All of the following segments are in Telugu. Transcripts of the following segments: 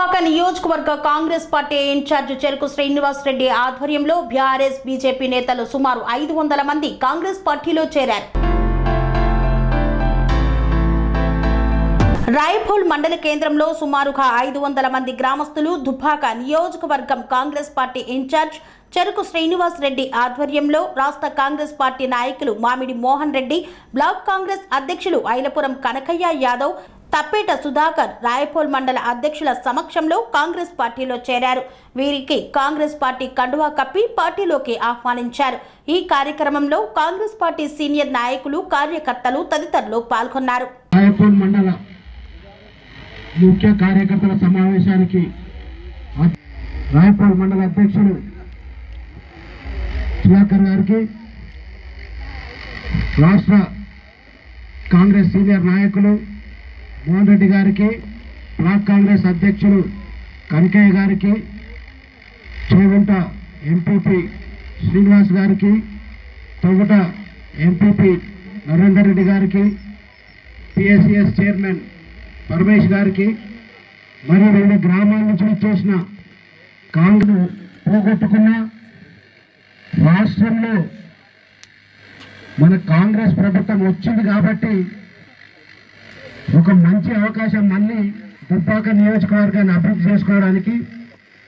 దుబ్బాక నియోజకవర్గ కాంగ్రెస్ పార్టీ ఇన్ఛార్జ్ చెరుకు శ్రీనివాస్ రెడ్డి ఆధ్వర్యంలో బీఆర్ఎస్ బీజేపీ నేతలు సుమారు ఐదు వందల మంది కాంగ్రెస్ పార్టీలో చేరారు. రాయపూల్ మండల కేంద్రంలో సుమారుగా ఐదు వందల మంది గ్రామస్తులు దుబ్బాక నియోజకవర్గం కాంగ్రెస్ పార్టీ ఇన్ఛార్జ్ చెరుకు శ్రీనివాస్ రెడ్డి ఆధ్వర్యంలో రాష్ట్ర కాంగ్రెస్ పార్టీ నాయకులు మామిడి మోహన్ రెడ్డి బ్లాక్ కాంగ్రెస్ అధ్యక్షులు ఐలపురం కనకయ్య యాదవ్ తప్పేట సుధాకర్ రాయపూల్ మండల అధ్యక్షుల సమక్షంలో కాంగ్రెస్ పార్టీలో చేరారు. వీరికి కాంగ్రెస్ పార్టీ కండువా కప్పి పార్టీలోకి ఆహ్వానించారు. ఈ కార్యక్రమంలో కాంగ్రెస్ పార్టీ సీనియర్ నాయకులు కార్యకర్తలు తదితరులు పాల్గొన్నారు. రాయపూర్ మండల ముఖ్య కార్యకర్తల సమావేశానికి అ- మండల అధ్యక్షుడు సుధాకర్ గారికి రాష్ట్ర కాంగ్రెస్ సీనియర్ నాయకులు మోహన్ రెడ్డి గారికి బ్లాక్ కాంగ్రెస్ అధ్యక్షులు కనకయ్య గారికి చేగుంట ఎంపీపీ శ్రీనివాస్ గారికి తొగుట ఎంపీపీ నరేందర్ రెడ్డి గారికి పిఎస్సిఎస్ చైర్మన్ పరమేష్ గారికి మరియు రెండు గ్రామాల నుంచి వచ్చేసిన కాంగ్రెస్ పోగొట్టుకున్న రాష్ట్రంలో మన కాంగ్రెస్ ప్రభుత్వం వచ్చింది కాబట్టి ఒక మంచి అవకాశం మళ్ళీ దుబ్బాక నియోజకవర్గాన్ని అభివృద్ధి చేసుకోవడానికి.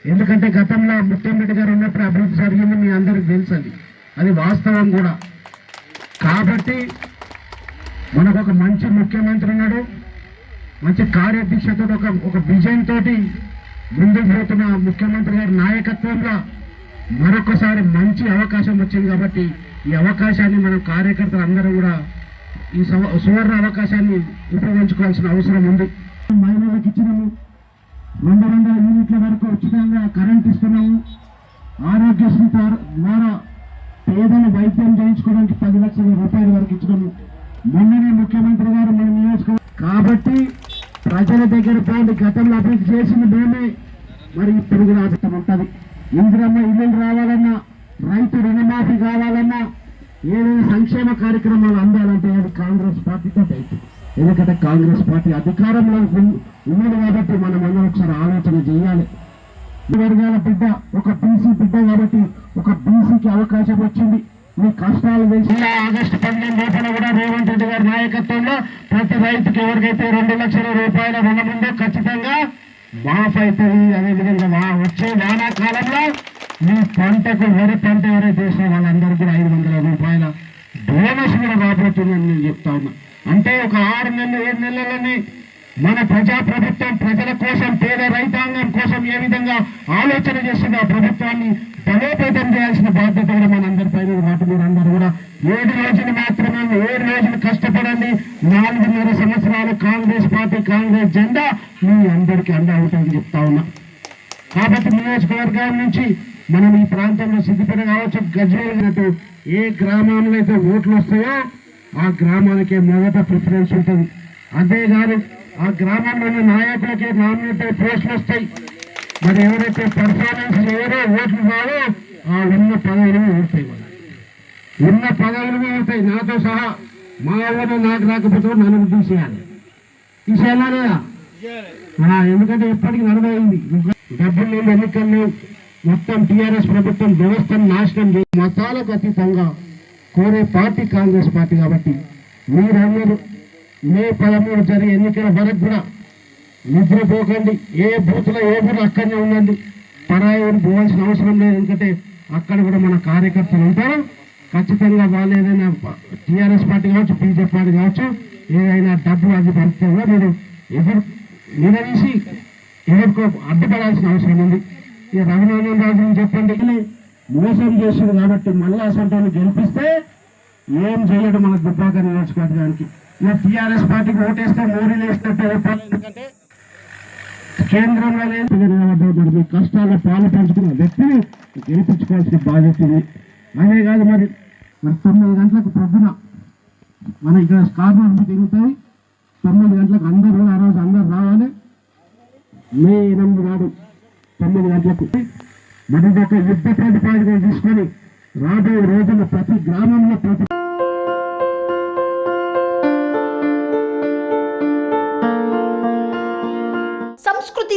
ఎందుకంటే గతంలో ముఖ్యమంత్రి గారు ఉన్నప్పుడు అభివృద్ధి జరిగింది మీ అందరికి తెలుసు అది అది వాస్తవం కూడా. కాబట్టి మనకు ఒక మంచి ముఖ్యమంత్రి ఉన్నాడు. మంచి కార్యదీక్షతో ఒక ఒక విజయం తోటి ముందుకు పోతున్న ముఖ్యమంత్రి గారి నాయకత్వంలో మరొకసారి మంచి అవకాశం వచ్చింది కాబట్టి ఈ అవకాశాన్ని మనం కార్యకర్తలు అందరూ కూడా ఈ సవ- సువర్ణ అవకాశాన్ని ఉపయోగించుకోవాల్సిన అవసరం ఉంది. మహిళలకు ఇచ్చినాము. రెండు వందల యూనిట్ల వరకు ఉచితంగా కరెంట్ ఇస్తున్నాము. ఆరోగ్యశ్రీ ద్వార- పేదలు వైద్యం చేయించుకోవడానికి పది లక్షల రూపాయల వరకు ఇచ్చినాము. మొన్ననే ముఖ్యమంత్రి గారు మన నియోజకవర్గం కాబట్టి ప్రజల దగ్గర పోయి గతంలో అభివృద్ధి చేసింది మేమే. మరి ఇప్పుడు కూడా ఉంటుంది. ఇందిరమ్మ ఇల్లు రావాలన్నా రైతు రుణమాఫీ కావాలన్నా ఏదైనా సంక్షేమ కార్యక్రమాలు అందాలంటే అది కాంగ్రెస్ పార్టీతో అయితే ఎందుకంటే కాంగ్రెస్ పార్టీ అధికారంలో ఉన్నది కాబట్టి మనం అందరం ఒకసారి ఆలోచన చేయాలి. వర్గాల బిడ్డ ఒక బీసీ బిడ్డ కాబట్టి ఒక బీసీకి అవకాశం వచ్చింది. మీ కష్టాలు తెలిసి. ఆగస్టు పదిహేను లోపల కూడా రేవంత్ రెడ్డి గారి నాయకత్వంలో ప్రతి రైతుకి ఎవరికైతే రెండు లక్షల రూపాయల రుణం ఉందో ఖచ్చితంగా మాఫ్ అవుతుంది. అదేవిధంగా వా వచ్చే వానాకాలంలో ఈ పంటకు వరి పంట ఎవరైతే చేసిన వాళ్ళందరికీ కూడా ఐదు వందల రూపాయల బోనస్ కూడా రాబోతుందని నేను చెప్తా ఉన్నా. అంటే ఒక ఆరు నెలలు ఏడు నెలలని మన ప్రజా ప్రభుత్వం ప్రజల కోసం పేద రైతాంగం కోసం ఏ విధంగా ఆలోచన చేసింది ఆ ప్రభుత్వాన్ని బలోపేతం చేయాల్సిన బాధ్యత కూడా మనందరిపైన వాటి మీరు అందరూ కూడా ఏడు రోజులు మాత్రమే ఏడు రోజులు కష్టపడండి. నాలుగున్నర సంవత్సరాలు కాంగ్రెస్ పార్టీ కాంగ్రెస్ జెండా మీ అందరికీ అండ ఉంటుందని చెప్తా ఉన్నా. కాబట్టి నియోజకవర్గం నుంచి మనం ఈ ప్రాంతంలో సిద్దిపేట కావచ్చు గజ్వేల్ ఏ గ్రామంలో అయితే ఓట్లు వస్తాయో ఆ గ్రామానికే మొదట ప్రిఫరెన్స్ ఉంటుంది. అంతేగాని ఆ గ్రామంలో ఉన్న నాయకులకే నామినేటెడ్ పోస్టులు వస్తాయి. మరి ఎవరైతే పర్ఫార్మెన్స్ ఎవరో ఓట్లు కావో ఆ ఉన్న పదవులు ఊరుతాయి ఉన్న పదవులు ఊరుతాయి. నాతో సహా మా ఊరు నాకు రాకపోతే నన్ను తీసేయాలి. తీసేయాలా లేదా? ఎందుకంటే ఎప్పటికీ నడవైంది డబ్బులు లేవు ఎన్నికలు లేవు మొత్తం టీఆర్ఎస్ ప్రభుత్వం వ్యవస్థను నాశనం చేసి మతాలకు అతీతంగా కోరే పార్టీ కాంగ్రెస్ పార్టీ కాబట్టి మీరందరూ మే పదమూడు జరిగే ఎన్నికల వరకు కూడా నిద్రపోకండి. ఏ బూత్లో ఏ బూత్ అక్కడనే ఉండండి. పరాయి పోవాల్సిన అవసరం లేదు. ఎందుకంటే అక్కడ కూడా మన కార్యకర్తలు ఉంటారు. ఖచ్చితంగా వాళ్ళు ఏదైనా టీఆర్ఎస్ పార్టీ కావచ్చు బీజేపీ పార్టీ కావచ్చు ఏదైనా డబ్బు అది పరిస్థితి కూడా మీరు ఎదురు నిలదీసి ఎవరికో అడ్డుపడాల్సిన అవసరం ఉంది. ఇక రఘునాథన్ రాజు చెప్పండి. మోసం చేసింది కాబట్టి మళ్ళా అసంటాన్ని గెలిపిస్తే ఏం చేయడు మన దుబ్బాక నియోజకవర్గానికి ఇక టీఆర్ఎస్ పార్టీకి ఓటేస్తే మోడీలు వేసినట్టు ఎందుకంటే కేంద్రంలో లేదు మీ కష్టాల్లో పాలు పంచుకున్న వ్యక్తిని గెలిపించుకోవాల్సిన బాధ్యత ఉంది. అదే కాదు మరి మరి తొమ్మిది గంటలకు పొద్దున మన ఇక్కడ కార్నర్ మీటింగ్ ఉంటుంది తొమ్మిది గంటలకు అందరూ ఆ రోజు అందరు రావాలి. మే ఎనిమిది నాడు తొమ్మిది గంటలకు. మరి ఒక యుద్ధ ప్రతిపాదన తీసుకొని రాబోయే రోజుల్లో ప్రతి గ్రామంలో ప్రతి సంస్కృతి